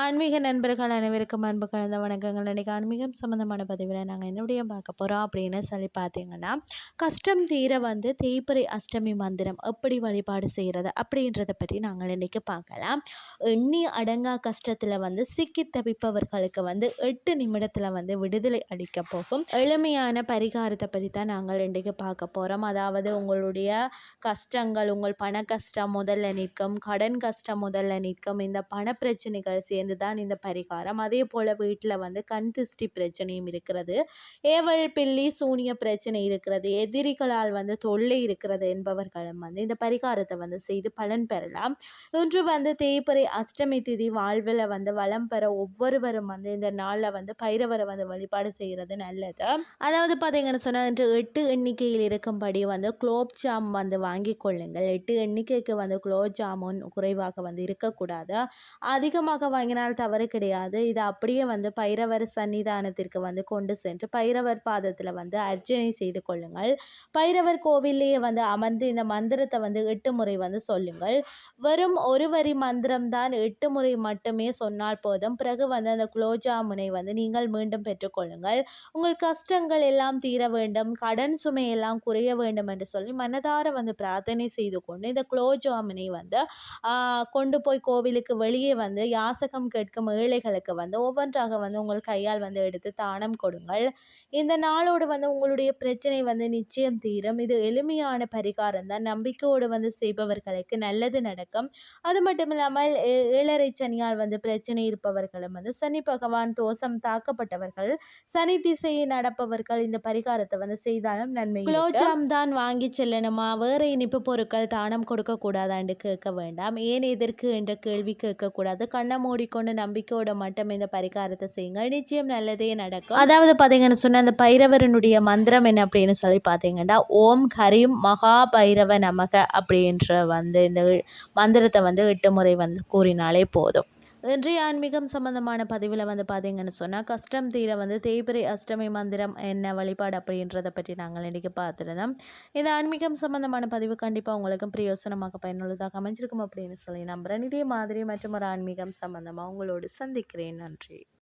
ஆன்மீக நண்பர்கள் அனைவருக்கும் அன்பு கலந்த வணக்கங்கள். இன்றைக்கி ஆன்மீகம் சம்மந்தமான பதிவில் நாங்கள் என்னுடைய பார்க்க போகிறோம் அப்படின்னு சொல்லி பார்த்தீங்கன்னா கஷ்டம் தீர வந்து தேய்பிரை அஷ்டமி மந்திரம் எப்படி வழிபாடு செய்கிறது அப்படின்றத பற்றி நாங்கள் இன்றைக்கி பார்க்கலாம். எண்ணி அடங்கா கஷ்டத்தில் வந்து சிக்கி தவிப்பவர்களுக்கு வந்து எட்டு நிமிடத்தில் வந்து விடுதலை அளிக்க போகும். எளிமையான பரிகாரத்தை பற்றி தான் நாங்கள் இன்றைக்கு பார்க்க போகிறோம் அதாவது உங்களுடைய கஷ்டங்கள் உங்கள் பண கஷ்டம் முதல்ல நிற்கும் கடன் கஷ்டம் முதல்ல நிற்கும் இந்த பண பிரச்சனைகள் சேர்ந்து தான் இந்த பரிகாரம். அதே போல் வீட்டில் வந்து கண் திருஷ்டி பிரச்சனையும் இருக்கிறது. ஏவல் பில்லி சூனிய பிரச்சனை இருக்கிறது. எதிரிகளால் வந்து தொல்லை இருக்கிறது என்பவர்களும் வந்து இந்த பரிகாரத்தை வந்து செய்து பலன் பெறலாம். ஒன்று வந்து தேய்பறை அஷ்டமி திதி வாழ்வில் வந்து வளம் பெற ஒவ்வொருவரும் வந்து இந்த நாளில் வந்து பைரவரை வந்து வழிபாடு செய்கிறது நல்லது. அதாவது பார்த்தீங்கன்னு சொன்னால் இன்று எட்டு எண்ணிக்கையில் இருக்கும்படி வந்து குலோப் ஜாம் வந்து வாங்கி கொள்ளுங்கள். எட்டு எண்ணிக்கைக்கு வந்து குலோப் ஜாமுன் குறைவாக வந்து இருக்கக்கூடாது. அதிகமாக வாங்கி வாங்கினால் தவறு கிடையாது. இது அப்படியே வந்து பைரவர் சன்னிதானத்திற்கு வந்து கொண்டு சென்று பைரவர் பாதத்தில் வந்து அர்ச்சனை செய்து கொள்ளுங்கள். பைரவர் கோவில்லையே வந்து அமர்ந்து இந்த மந்திரத்தை வந்து எட்டு முறை வந்து சொல்லுங்கள். வெறும் ஒரு வரி மந்திரம் தான் எட்டு முறை மட்டுமே சொன்னால் போதும். பிறகு வந்து அந்த குலோஜாமுனை வந்து நீங்கள் மீண்டும் பெற்றுக்கொள்ளுங்கள் உங்கள் கஷ்டங்கள் எல்லாம் தீர வேண்டும். கடன் சுமை எல்லாம் குறைய வேண்டும் என்று சொல்லி மனதார வந்து பிரார்த்தனை செய்து கொண்டு இந்த குலோஜாமுனை வந்து கொண்டு போய் கோவிலுக்கு வெளியே வந்து யாசகம் தானம் கேட்கும் ஏழைகளுக்கு வந்து ஒவ்வொன்றாக வந்து உங்கள் கையால் வந்து எடுத்து தானம் கொடுங்கள். இந்த நாளோடு வந்து உங்களுடைய பிரச்சனை வந்து நிச்சயம் தீரும். இது எளிமையான பரிகாரம் தான். நம்பிக்கையோடு வந்து செய்பவர்களுக்கு நல்லது நடக்கும். அது மட்டும் இல்லாமல் ஏழரை சனியால் வந்து பிரச்சனை இருப்பவர்களும் வந்து சனி பகவான் தோஷம் தாக்கப்பட்டவர்கள் சனி திசையை நடப்பவர்கள் இந்த பரிகாரத்தை வந்து செய்தாலும் நன்மை குலோஜாம் தான் வாங்கி செல்லணுமா? வேறு இனிப்பு பொருட்கள் தானம் கொடுக்க கூடாதான்னு கேட்க வேண்டாம். ஏன் எதற்கு என்ற கேள்வி கேட்கக்கூடாது கண்ணை மூடி கொண்டு நம்பிக்கையோட மட்டும் இந்த பரிகாரத்தை செய்யுங்க நிச்சயம் நல்லதே நடக்கும். அதாவது பார்த்தீங்கன்னு சொன்ன அந்த பைரவரனுடைய மந்திரம் என்ன அப்படின்னு சொல்லி பார்த்தீங்கன்னா ஓம் ஹரிம் மகா பைரவ நமக அப்படின்ற வந்து இந்த மந்திரத்தை வந்து எட்டு முறை வந்து கூறினாலே போதும். இன்றைய ஆன்மீகம் சம்பந்தமான பதிவில் வந்து பார்த்தீங்கன்னு சொன்னால் கஷ்டம் தீர வந்து தேய்பிரை அஷ்டமி மந்திரம் என்ன வழிபாடு அப்படின்றத பற்றி நாங்கள் இன்றைக்கி பார்த்துருந்தோம். இந்த ஆன்மீகம் சம்பந்தமான பதிவு கண்டிப்பாக உங்களுக்கும் பிரயோசனமாக பயனுள்ளதாக அமைஞ்சிருக்கும் அப்படின்னு சொல்லி நம்புகிறேன் இதே மாதிரி மற்றும் ஒரு ஆன்மீகம் சம்பந்தமாக உங்களோடு சந்திக்கிறேன். நன்றி.